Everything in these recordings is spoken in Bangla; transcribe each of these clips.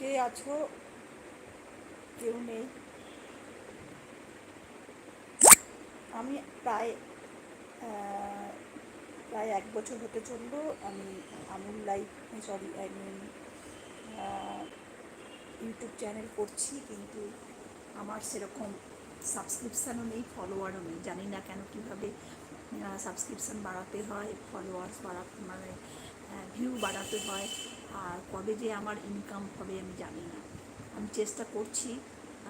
কে আছো? কেউ নেই। আমি প্রায় প্রায় এক বছর হতে চলল। আমি Amul life sorry I mean YouTube channel করছি, কিন্তু আমার সেরকম সাবস্ক্রিপশানও নেই ফলোয়ারও নেই। জানি না কেন কীভাবে সাবস্ক্রিপশান বাড়াতে হয় ফলোয়ার্স বাড়াতে মানে ভিউ বাড়াতে হয়। আর কবে যে আমার ইনকাম হবে আমি জানি না। আমি চেষ্টা করছি,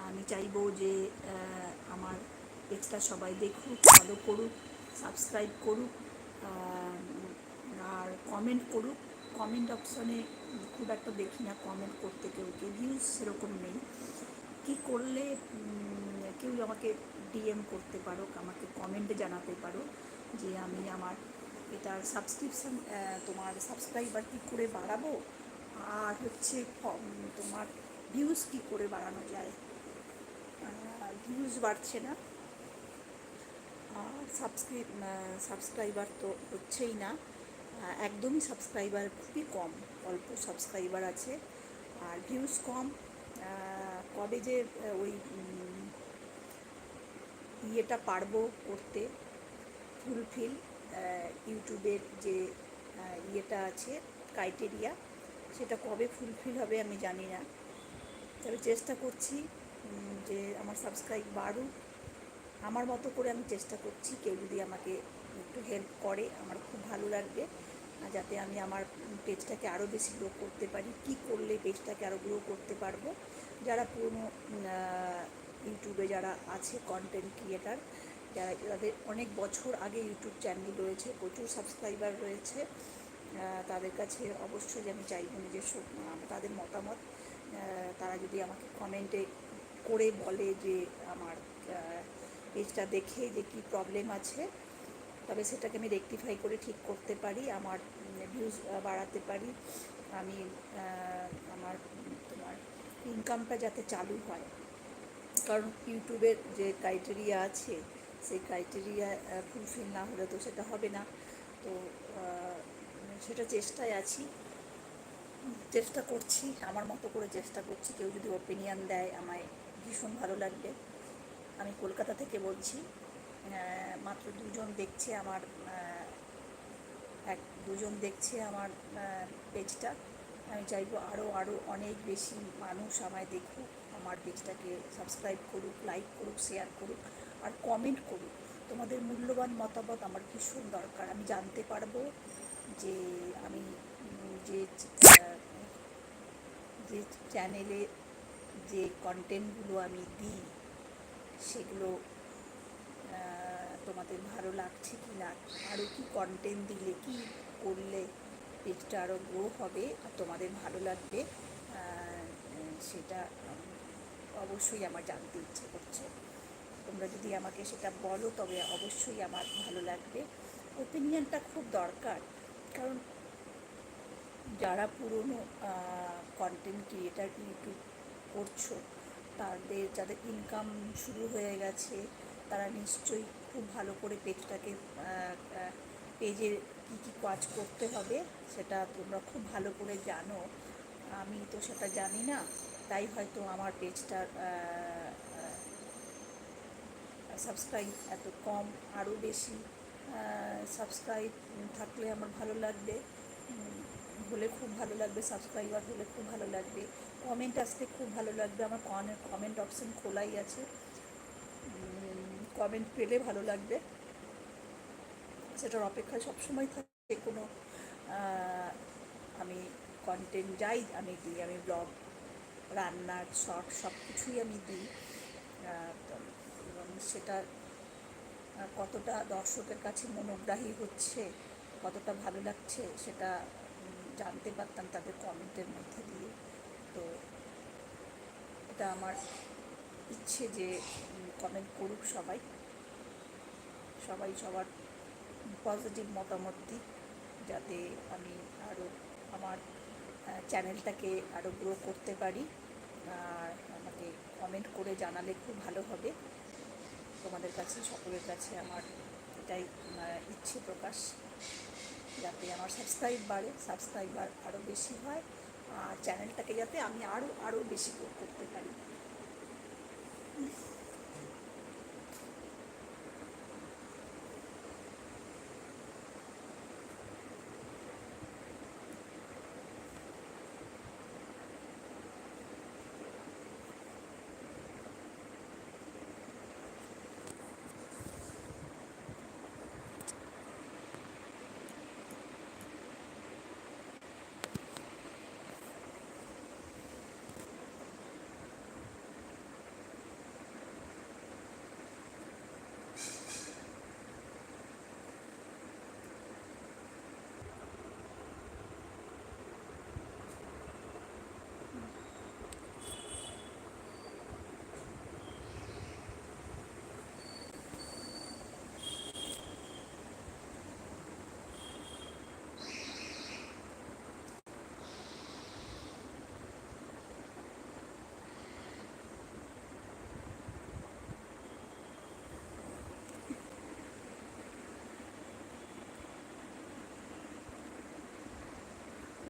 আমি চাইব যে আমার পেজটা সবাই দেখুক ফলো করুক সাবস্ক্রাইব করুক আর কমেন্ট করুক। কমেন্ট অপশনে খুব একটা দেখি না কমেন্ট করতে কেউ কেউ ভিউজ সেরকম নেই। কী করলে কেউ আমাকে ডিএম করতে পারো আমাকে কমেন্টে জানাতে পারো যে আমি আমার এটার সাবস্ক্রিপশান তোমার সাবস্ক্রাইবার কী করে বাড়াবো? আর হচ্ছে তোমার ভিউজ কী করে বাড়ানো যায়? ভিউজ বাড়ছে না। আর সাবস্ক্রিপ সাবস্ক্রাইবার তো হচ্ছেই না। একদমই সাবস্ক্রাইবার খুবই কম, অল্প সাবস্ক্রাইবার আছে। আর ভিউজ কম। কবে যে ওই ইয়েটা পারব করতে ফুলফিল ইউটিউবের যে ইয়েটা আছে ক্রাইটেরিয়া সেটা কবে ফুলফিল হবে আমি জানি না। তবে চেষ্টা করছি যে আমার সাবস্ক্রাইব বাড়ুক। আমার মতো করে আমি চেষ্টা করছি, কেউ যদি আমাকে একটু হেল্প করে, আমার খুব ভালো লাগবে। যাতে আমি আমার পেজটাকে আরও বেশি গ্রো করতে পারি, কি করলে পেজটাকে আরও গ্রো করতে পারব। যারা পুরনো ইউটিউবে যারা আছে কন্টেন্ট ক্রিয়েটার যারা যাদের অনেক বছর আগে ইউটিউব চ্যানেল রয়েছে, প্রচুর সাবস্ক্রাইবার রয়েছে তাদের কাছে অবশ্যই আমি চাইব নিজস্ব তাদের মতামত। তারা যদি আমাকে কমেন্টে করে বলে যে আমার পেজটা দেখে যে কী প্রবলেম আছে, তবে সেটাকে আমি রেকটিফাই করে ঠিক করতে পারি, আমার ভিউজ বাড়াতে পারি। আমি আমার, তোমার ইনকামটা যাতে চালু হয়। কারণ ইউটিউবের যে ক্রাইটেরিয়া আছে সেই ক্রাইটেরিয়া ফুলফিল না হলে তো সেটা হবে না। তো সেটা চেষ্টায় আছি। চেষ্টা করছি, আমার মতো করে চেষ্টা করছি। কেউ যদি ওপিনিয়ন দেয়, আমায় ভীষণ ভালো লাগবে। আমি কলকাতা থেকে বলছি মাত্র দুজন দেখছে আমার এক, দুজন দেখছে আমার পেজটা আমি চাইব আরও আরও অনেক বেশি মানুষ আমায় দেখুক, আমার পেজটাকে সাবস্ক্রাইব করুক লাইক করুক শেয়ার করুক। আর কমেন্ট করুক তোমাদের মূল্যবান মতামত আমার ভীষণ দরকার। আমি জানতে পারব যে আমি যে যে চ্যানেলে যে কন্টেন্টগুলো আমি দিই, সেগুলো তোমাদের ভালো লাগছে কি না? আরও কি কন্টেন্ট দিলে, কি করলে পেজটা আরও গ্রো হবে আর তোমাদের ভালো লাগবে সেটা অবশ্যই আমার জানতে ইচ্ছে করছে। তোমরা যদি আমাকে সেটা বলো, তবে অবশ্যই আমার ভালো লাগবে। ওপিনিয়নটা খুব দরকার, কারণ যারা পুরনো কন্টেন্ট ক্রিয়েটার ইউটিউব করছ, তাদের, যাদের ইনকাম শুরু হয়ে গেছে, তারা নিশ্চয়ই খুব ভালো করে পেজটাকে পেজের কী কী কাজ করতে হবে, সেটা তোমরা খুব ভালো করে জানো। আমি তো সেটা জানি না, তাই হয়তো আমার পেজটার সাবস্ক্রাইব এত কম, আরও বেশি সাবস্ক্রাইব থাকলে আমার ভালো লাগবে। হলে খুব ভালো লাগবে সাবস্ক্রাইবার হলে খুব ভালো লাগবে। কমেন্ট আসতে খুব ভালো লাগবে, আমার কমেন্ট অপশন খোলাই আছে। কমেন্ট পেলে ভালো লাগবে। সেটার অপেক্ষায় সবসময় থাকে কোনো আমি কন্টেন্ট যাই, আমি দিই, আমি ব্লগ রান্নার শর্ট সব কিছুই আমি দিই। সেটা কতটা দর্শকের কাছে মনোগ্রাহী হচ্ছে, কতটা ভালো লাগছে সেটা জানতে পারতাম তাদের কমেন্টের মধ্যে দিয়ে। তো এটা আমার ইচ্ছে যে কমেন্ট করুক সবাই। সবাই সবার পজিটিভ মতামত দিক, যাতে আমি আরও আমার চ্যানেলটাকে আরও গ্রো করতে পারি। আর আমাকে কমেন্ট করে জানালে খুব ভালো হবে। তোমাদের কাছে, সকলের কাছে আমার এটাই ইচ্ছে প্রকাশ, যাতে আমার সাবস্ক্রাইব বাড়ে সাবস্ক্রাইবার আরও বেশি হয়, আর চ্যানেলটাকে যাতে আমি আরও আরও বেশি করতে পারি।